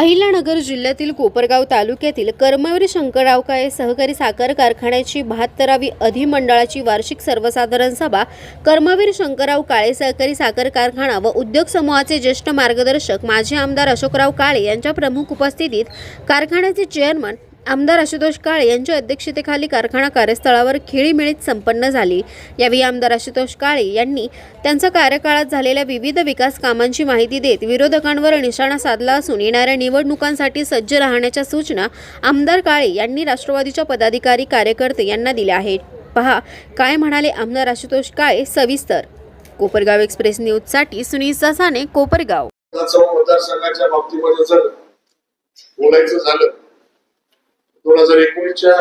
अहिल्यानगर जिल्ह्यातील कोपरगाव तालुक्यातील कर्मवीर शंकरराव काळे सहकारी साखर कारखान्याची बहात्तरावी अधिमंडळाची वार्षिक सर्वसाधारण सभा कर्मवीर शंकरराव काळे सहकारी साखर कारखाना व उद्योग समूहाचे ज्येष्ठ मार्गदर्शक माजी आमदार अशोकराव काळे यांच्या प्रमुख उपस्थितीत कारखान्याचे चेअरमन आमदार आशुतोष काळे यांच्या अध्यक्षतेखाली कारखाना कार्यस्थळावर खेळीमेळीत संपन्न झाली. यावेळी आमदार आशुतोष काळे यांनी त्यांच्या कार्यकाळात झालेल्या विविध विकास कामांची माहिती देत विरोधकांवर निशाणा साधला असून येणाऱ्या निवडणुकांसाठी सज्ज राहण्याच्या सूचना आमदार काळे यांनी राष्ट्रवादीच्या पदाधिकारी कार्यकर्ते यांना दिल्या आहेत. पहा काय म्हणाले आमदार आशुतोष काळे सविस्तर. कोपरगाव एक्सप्रेस न्यूजसाठी सुनील ससाने कोपरगाव. मतदारसंघाच्या बाबतीमध्ये जर बोलायचं झालं दोन हजार एकोणीसच्या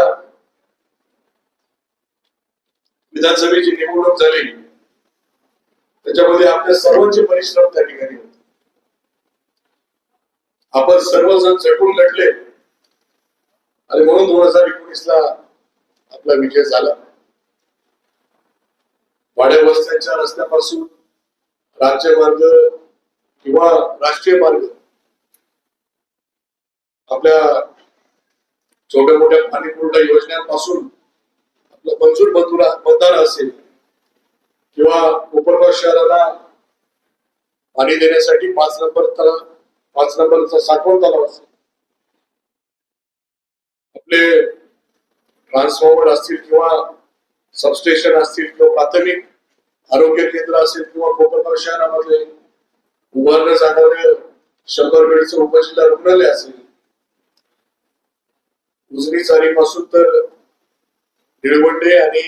विधानसभेची निवडणूक झाली. त्याच्यामध्ये आपल्या सर्वांचे परिश्रम त्या ठिकाणी होते. आपण सर्वजण झटून लढले. आणि म्हणून दोन हजार एकोणीस ला आपला विजय झाला. वाड्या वस्त्यांच्या रस्त्यापासून राज्यमार्ग किंवा राष्ट्रीय मार्ग आपल्या छोट्या मोठ्या पाणी पुरवठा योजनांपासून आपलं मंजूर बंधुरा मतदार असेल किंवा कोपरगाव शहराला पाणी देण्यासाठी पाच नंबर तलाव पाच नंबरचा साठवण तलाव असेल. आपले ट्रान्सफॉर्मर असतील किंवा सबस्टेशन असतील किंवा प्राथमिक आरोग्य केंद्र असेल किंवा कोपरगाव शहरामध्ये उभारण्यात जाणारे शंभर बेडचं उपजिल्हा रुग्णालय असेल उजनी चारीपासून तर निळवंडे आणि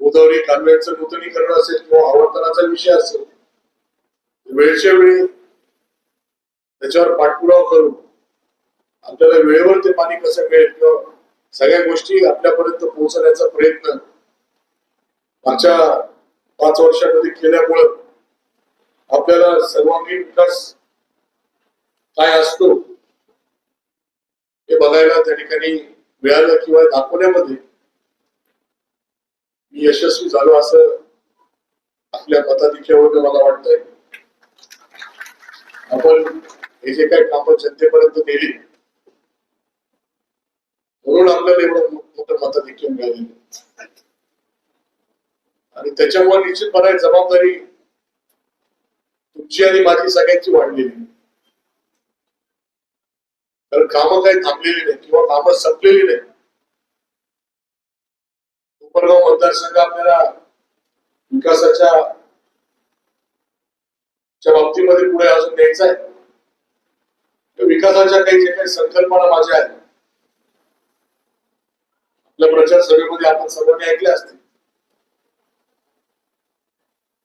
गोदावरी कालव्यांचं नूतनीकरण असेल किंवा आवर्तनाचा विषय असेल वेळच्या वेळी त्याच्यावर पाठपुरावा करून आपल्याला वेळेवर ते पाणी कसं मिळेल किंवा सगळ्या गोष्टी आपल्यापर्यंत पोहोचण्याचा प्रयत्न मागच्या पाच वर्षामध्ये केल्यामुळं आपल्याला सर्वांगीण विकास काय असतो हे बघायला त्या ठिकाणी मिळालं किंवा दाखवण्यामध्ये मी यशस्वी झालो असं आपल्या मताधिक्यावर मला वाटतंय आपण हे जे काही कामं जनतेपर्यंत नेली म्हणून आपल्याला एवढं मोठं मताधिक्य मिळालेलं आणि त्याच्यामुळे निश्चितपणे जबाबदारी तुमची आणि माझी सगळ्यांची वाढलेली आहे. कारण कामं काही थांबलेली नाही किंवा कामं संपलेली नाही कोपरगाव मतदारसंघ आपल्याला विकासाच्या च्या बाबतीमध्ये पुढे अजून न्यायचा आहे. तर विकासाच्या काही जे काही संकल्पना माझ्या आहेत आपल्या प्रचार सभेमध्ये आपण सर्वांनी ऐकल्या असतील.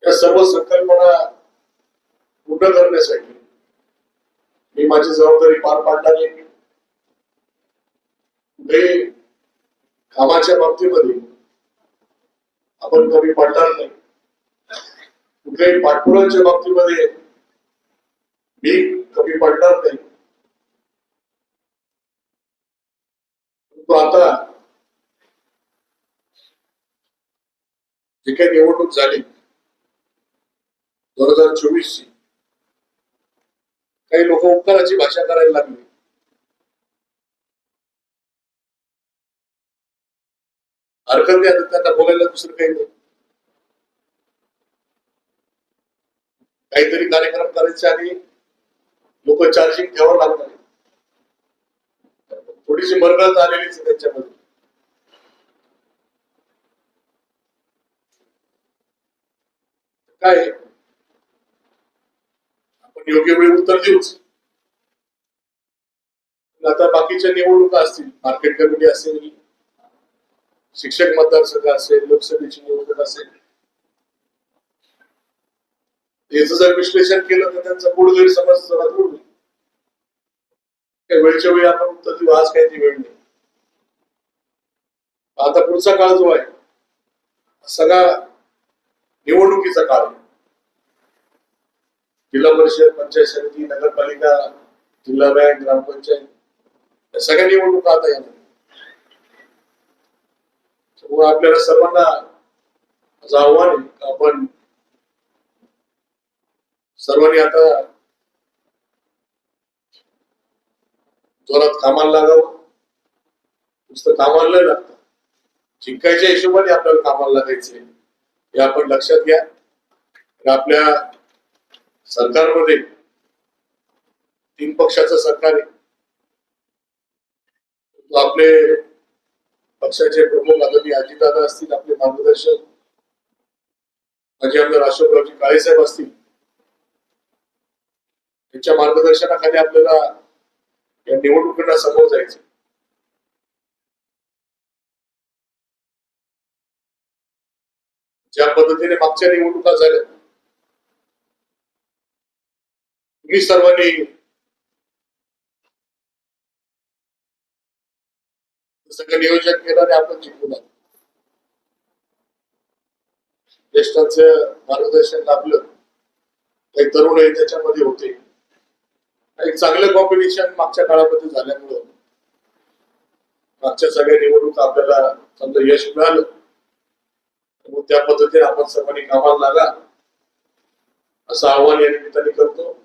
या सर्व संकल्पना पूर्ण करण्यासाठी मी माझी जबाबदारी पार पाडणार आहे. कुठे कामाच्या बाबतीमध्ये आपण कमी पडणार नाही. कुठल्याही पाठपुराच्या बाबतीमध्ये मी कमी पडणार नाही. परंतु आता जे काही निवडणूक झाली दोन हजार चोवीस ची काही लोक उपकाराची भाषा करायला लागली. हरकत नाही आता त्यांना बोलायला दुसरं काही नाही. काहीतरी कार्यक्रम करायचे आणि लोक चार्जिंग ठेवावं लागणार. थोडीशी मरगळ आलेलीच त्यांच्यामध्ये. काय आहे? योग्य वेळी उत्तर देऊच. आता बाकीच्या निवडणुका असतील मार्केट कमिटी असेल शिक्षक मतदारसंघ असेल लोकसभेची निवडणूक असेल. याचं जर विश्लेषण केलं तर त्यांचा मूळ गैरसमज जरा दूर काही वेळच्या वेळी आपण उत्तर देऊ आज काही ती वेळ नाही. आता पुढचा काळ जो आहे सगळा निवडणुकीचा काळ आहे. जिल्हा परिषद पंचायत समिती नगरपालिका जिल्हा बँक ग्रामपंचायत या सगळ्या निवडणुका आता येणार त्यामुळे आपल्याला सर्वांना माझं आव्हान आहे आपण सर्वांनी आता जोरात कामाला लागावं. नुसतं कामाला नाही लागतं. जिंकायच्या हिशोबाने आपल्याला कामाला लागायचे हे आपण लक्षात घ्या. आपल्या सरकारमध्ये. तीन पक्षाचं सरकार आहे. आपले पक्षाचे प्रमुख आदरणीय अजितदादा असतील आपले मार्गदर्शक माझे आमदार काळे साहेब असतील. त्यांच्या मार्गदर्शनाखाली आपल्याला या निवडणुकीला समोर जायचं ज्या पद्धतीने मागच्या निवडणुका झाल्या मी सर्वांनी सगळं नियोजन केलं आणि आपण जिंकून आलो. ज्येष्ठांच मार्गदर्शन लाभलं. काही तरुण आहे त्याच्यामध्ये होते. एक चांगलं कॉम्पिटिशन मागच्या काळामध्ये झाल्यामुळं मागच्या सगळ्या निवडणुका आपल्याला समजा यश मिळालं. मग त्या पद्धतीने आपण सर्वांनी कामाला लागा. असं आव्हान या निमित्ताने करतो.